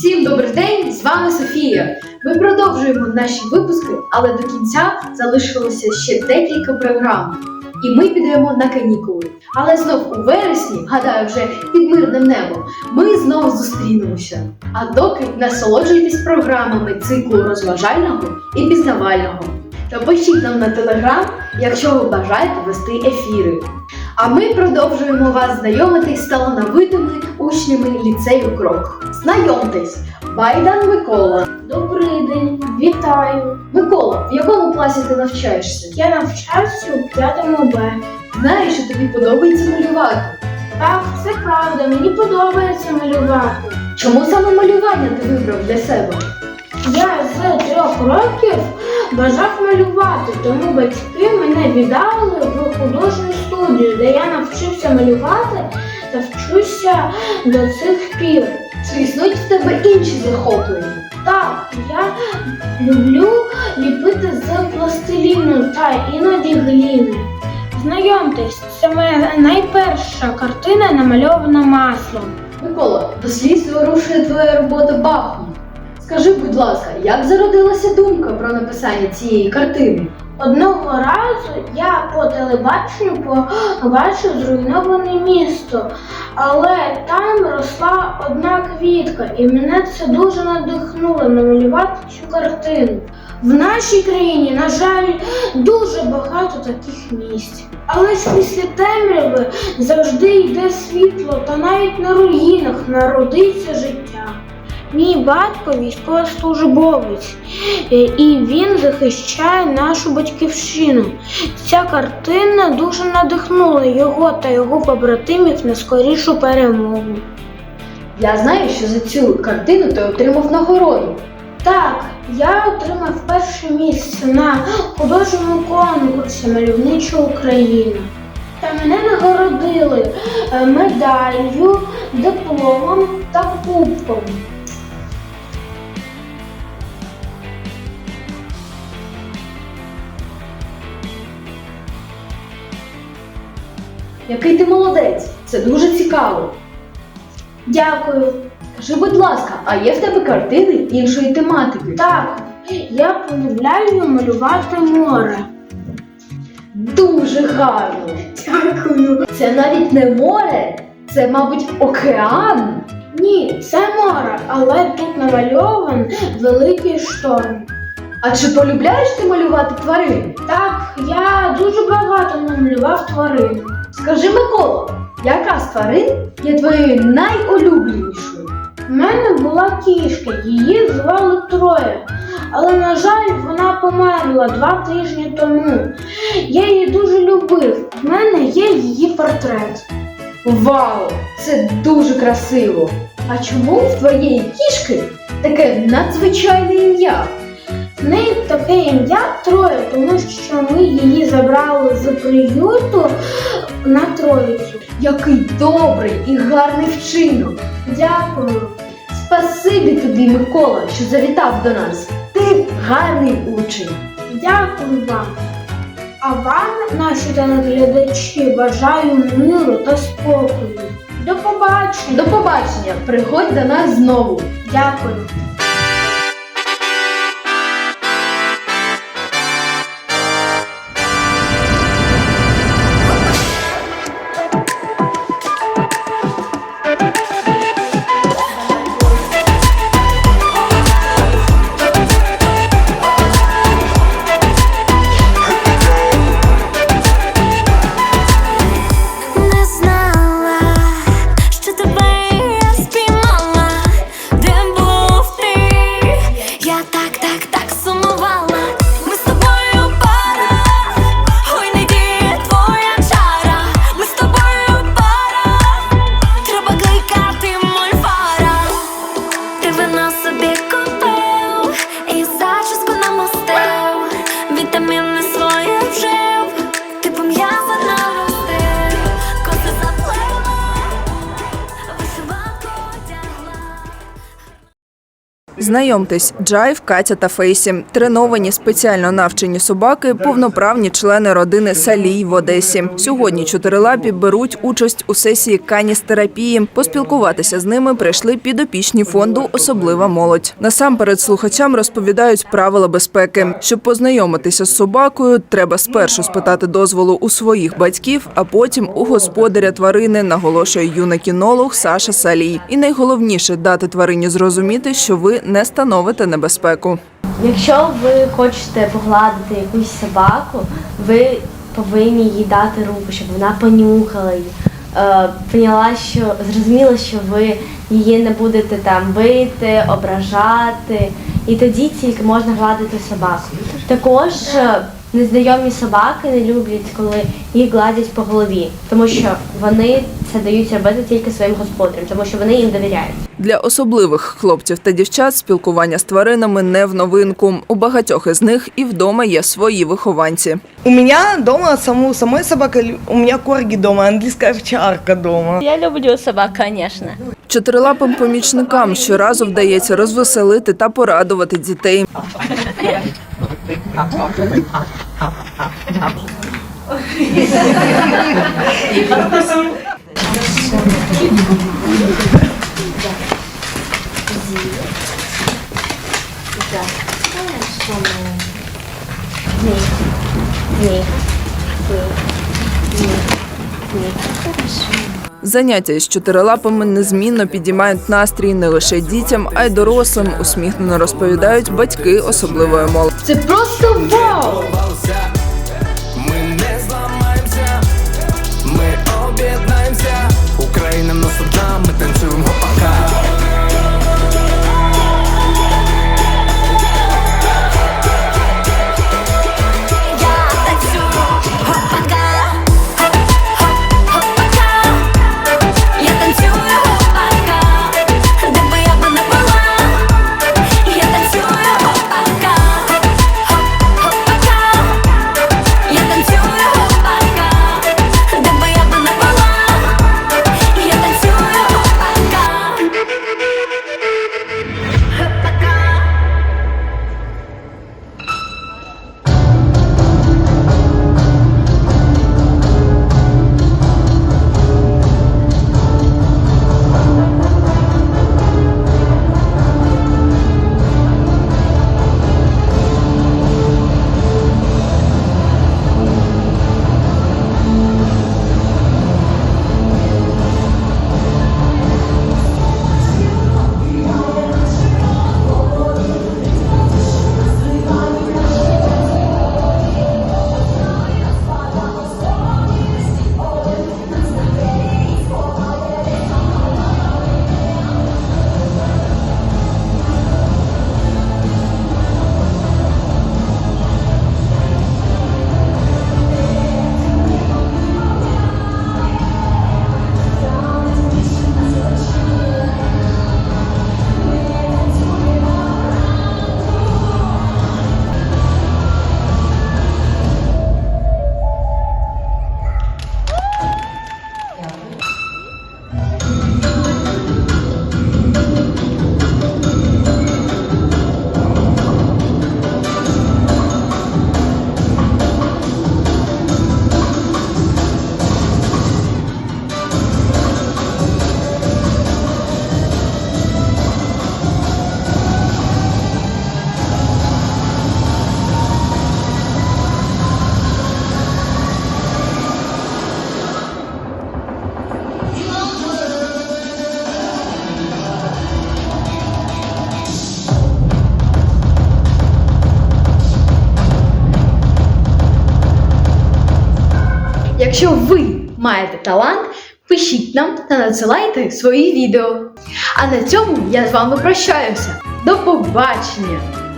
Всім добрий день! З вами Софія. Ми продовжуємо наші випуски, але до кінця залишилося ще декілька програм. І ми підемо на канікули. Але знов у вересні, гадаю, вже під мирним небом, ми знову зустрінемося. А доки насолоджуйтесь програмами циклу розважального і пізнавального. Та пишіть нам на телеграм, якщо ви бажаєте вести ефіри. А ми продовжуємо вас знайомити з талановитими учнями ліцею Крок. Знайомтесь, Байдан Микола. Добрий день, вітаю. Микола, в якому класі ти навчаєшся? Я навчаюся у 5 Б. Знаєш, що тобі подобається малювати. Так, це правда, мені подобається малювати. Чому саме малювання ти вибрав для себе? Я з трьох років бажав малювати, тому батьки мене віддали в художню студію, де я навчився малювати та вчуся до цих пір. Чи існують в тебе інші захоплення? Так, я люблю ліпити з пластиліну та іноді гліни. Знайомтесь, це моя найперша картина намальована маслом. Микола, до сліз вирушує твоя робота Бахмут. Скажи, будь ласка, як зародилася думка про написання цієї картини? Одного разу я по телебаченню побачив зруйноване місто, але там росла одна квітка, і мене це дуже надихнуло намалювати цю картину. В нашій країні, на жаль, дуже багато таких місць. Але ж після темряви завжди йде світло, та навіть на руїнах народиться життя. Мій батько військовослужбовець, е, і він захищає нашу батьківщину. Ця картина дуже надихнула його та його побратимів на скорішу перемогу. Я знаю, що за цю картину ти отримав нагороду. Так, я отримав перше місце на художньому конкурсі Мальовнича Україна. Та мене нагородили е, медаллю, дипломом та кубком. Який ти молодець! Це дуже цікаво. Дякую. Скажи, будь ласка, а є в тебе картини іншої тематики? Так, я полюбляю малювати море. Дуже гарно. Дякую. Це навіть не море, це, мабуть, океан. Ні, це море, але тут намальований великий шторм. А чи полюбляєш ти малювати тварин? Так, я дуже багато намалював тварин. Скажи, Микола, яка з тварин є твоєю найулюбленішою? У мене була кішка, її звали Троє. Але, на жаль, вона померла два тижні тому. Я її дуже любив. В мене є її портрет. Вау! Це дуже красиво! А чому в твоєї кішки таке надзвичайне ім'я? В неї таке ім'я Троє, тому що ми її забрали з приюту на Троїцю. Який добрий і гарний вчинок! Дякую. Спасибі тобі, Микола, що завітав до нас. Ти гарний учень. Дякую вам. А вам, наші телеглядачі, бажаю миру та спокою. До побачення. До побачення! Приходь до нас знову. Дякую. Знайомтесь, Джайв, Катя та Фейсі. Треновані, спеціально навчені собаки, повноправні члени родини Салій в Одесі. Сьогодні чотирилапі беруть участь у сесії каністерапії. Поспілкуватися з ними прийшли підопічні фонду Особлива молодь. Насамперед слухачам розповідають правила безпеки. Щоб познайомитися з собакою, треба спершу спитати дозволу у своїх батьків, а потім у господаря тварини, наголошує юна кінолог Саша Салій. І найголовніше дати тварині зрозуміти, що ви не становите небезпеку. Якщо ви хочете погладити якусь собаку, ви повинні їй дати руку, щоб вона понюхала її. Е, поняла, що зрозуміла, що ви її не будете там бити, ображати, і тоді тільки можна гладити собаку. Також е, незнайомі собаки не люблять, коли їх гладять по голові, тому що вони це дають робити тільки своїм господарям, тому що вони їм довіряють. Для особливих хлопців та дівчат спілкування з тваринами не в новинку. У багатьох із них і вдома є свої вихованці. У меня дома саму, самой собака, лю- у меня корги дома, английская овчарка дома. Я люблю собак, конечно. Чотирилапим помічникам щоразу вдається розвеселити та порадувати дітей. かっ Заняття із чотирилапами незмінно підіймають настрій не лише дітям, а й дорослим. Усміхнено розповідають батьки особливої молоді. Це просто вау! Ми не зламаємося, ми об'єднаємося. Україна нас одна, ми танцюємо маєте талант, пишіть нам та надсилайте свої відео. А на цьому я з вами прощаюся. До побачення!